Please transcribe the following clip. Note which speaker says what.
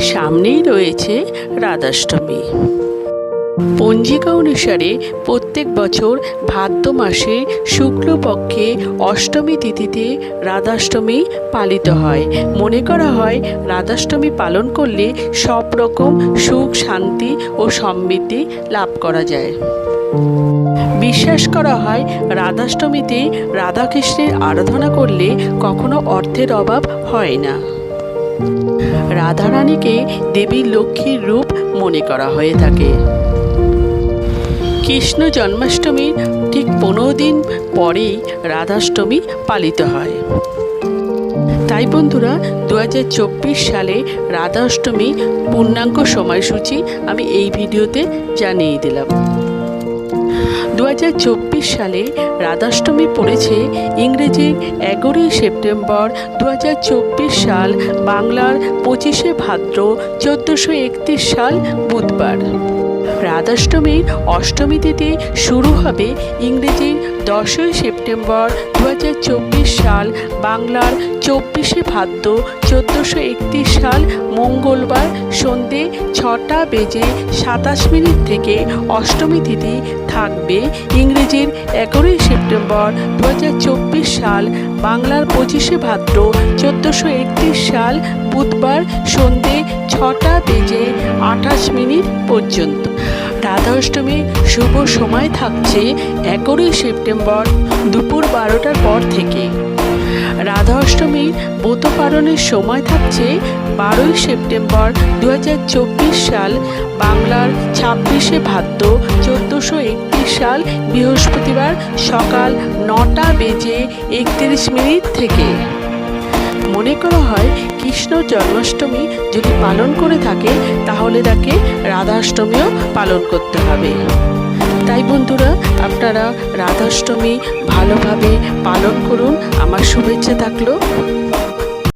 Speaker 1: সামনেই রয়েছে রাধাষ্টমী। পঞ্জিকা অনুসারে প্রত্যেক বছর ভাদ্র মাসে শুক্লপক্ষে অষ্টমী তিথিতে রাধাষ্টমী পালিত হয়। মনে করা হয়, রাধাষ্টমী পালন করলে সব রকম সুখ, শান্তি ও সমৃদ্ধি লাভ করা যায়। বিশ্বাস করা হয়, রাধাষ্টমীতে রাধাকৃষ্ণের আরাধনা করলে কখনো অর্থের অভাব হয় না। রাধারানীকে দেবী লক্ষ্মীর রূপ মনে করা হয়ে থাকে। কৃষ্ণ জন্মাষ্টমীর ঠিক পনেরো দিন পরেই রাধাষ্টমী পালিত হয়। তাই বন্ধুরা দু হাজার চব্বিশ সালে রাধাষ্টমী পূর্ণাঙ্গ সময়সূচি আমি এই ভিডিওতে জানিয়ে দিলাম। দু হাজার চব্বিশ সালে রাধাষ্টমী পড়েছে ইংরেজি এগারোই সেপ্টেম্বর দু হাজার চব্বিশ সাল বাংলার পঁচিশে ভাদ্র চোদ্দোশো সাল বুধবার। রাধাষ্টমীর অষ্টমী তিথি শুরু হবে ইংরেজির দশই সেপ্টেম্বর দু হাজার চব্বিশ সাল বাংলার চব্বিশে ভাদ্র, চোদ্দোশো একত্রিশ সাল মঙ্গলবার সন্ধে ছটা বেজে সাতাশ মিনিট থেকে অষ্টমী তিথি থাকবে। ইংরেজির এগারোই সেপ্টেম্বর দু হাজার চব্বিশ সাল বাংলার পঁচিশে ভাদ্র, চোদ্দোশো একত্রিশ সাল বুধবার সন্ধে ছটা বেজে আঠাশ মিনিট পর্যন্ত। রাধা অষ্টমীর শুভ সময় থাকছে এগারোই সেপ্টেম্বর দুপুর বারোটার পর থেকে। রাধা অষ্টমীর ব্রত পালনের সময় থাকছে বারোই সেপ্টেম্বর দু হাজার চব্বিশ সাল, বাংলার ছাব্বিশে ভাদ্র চোদ্দোশো একত্রিশ সাল, বৃহস্পতিবার সকাল নটা বেজে একত্রিশ মিনিট থেকে। মনে করা হয় কৃষ্ণ জন্মাষ্টমী যদি পালন করে থাকে, তাহলে তাকে রাধাষ্টমীও পালন করতে হবে। তাই বন্ধুরা, আপনারা রাধাষ্টমী ভালোভাবে পালন করুন। আমার শুভেচ্ছা থাকল।